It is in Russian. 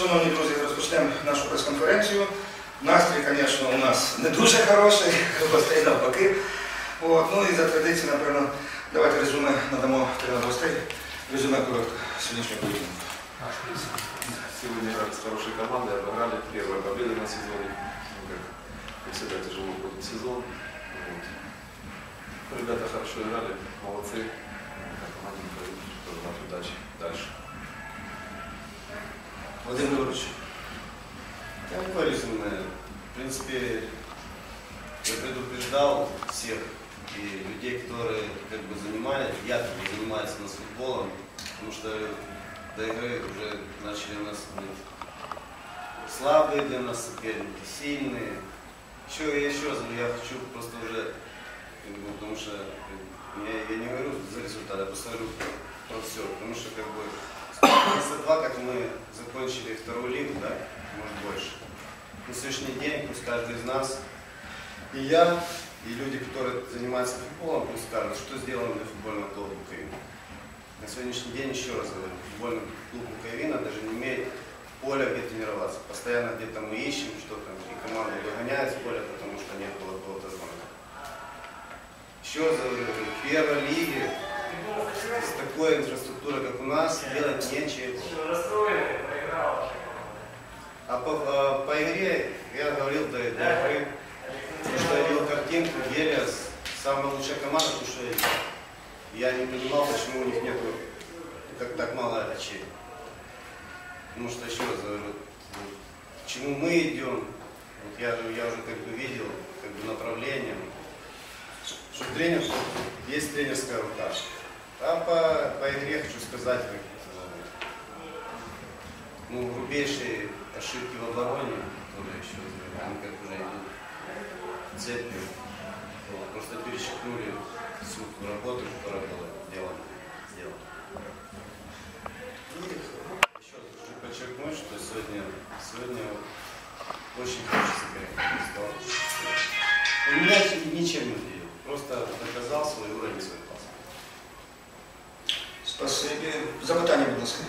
Шановні друзі, розпочнемо нашу прес-конференцію. Настрій, звісно, у нас не дуже хороший, гостей навпаки. От, ну і за традицією, напевно, давайте резюме надамо тренеру гостей. Резюме коротко сьогоднішнього поєдинку. Сегодня играли с хорошей командой, обыграли первая победа на сезоне. Ну, как, как всегда тяжело входит сезон. Вот. Ну, Ребята хорошо играли, молодцы. Как Вадим Григорович. Я какое резюме? В принципе, я предупреждал всех и людей, которые как бы занимались, якобы занимаются нас футболом, потому что до игры уже начали нас быть слабые для нас соперники, сильные. Еще, я еще раз я хочу просто уже, как бы, потому что я, я не говорю за результат, я просто говорю про все, потому что как бы месяца два, как мы закончили вторую лигу, да, может больше. На сегодняшний день пусть каждый из нас, и я, и люди, которые занимаются футболом, пусть скажут, что сделано для футбольного клуба Украины. На сегодняшний день, еще раз говорю, футбольный клуб Украина даже не имеет поля, где тренироваться. Постоянно где-то мы ищем что-то, и команду выгоняют с поля, потому что нет было какого-то звонка. Еще раз говорю, в первой лиге с такой инфраструктурой, как у нас, делать нечего. А по, а по игре, я говорил до, до игры, что я видел картинку, Гелиас, самая лучшая команда, потому что я не понимал, почему у них нету как так мало очей. Потому что, еще раз говорю, к чему мы идем, вот я, я уже как бы видел как бы направление, что тренер, есть тренерская рука. А по, по игре хочу сказать, ну, грубейшие ошибки в обороне, которые еще, они как уже идут цепью, вот, просто перечеркнули всю ту работу, которая была сделана. сделана. Еще раз хочу подчеркнуть, что сегодня, сегодня очень хочется играть. У меня ничем не удивил, просто доказал свой уровень, свой класс. Спасибі. Запитання, будь ласка.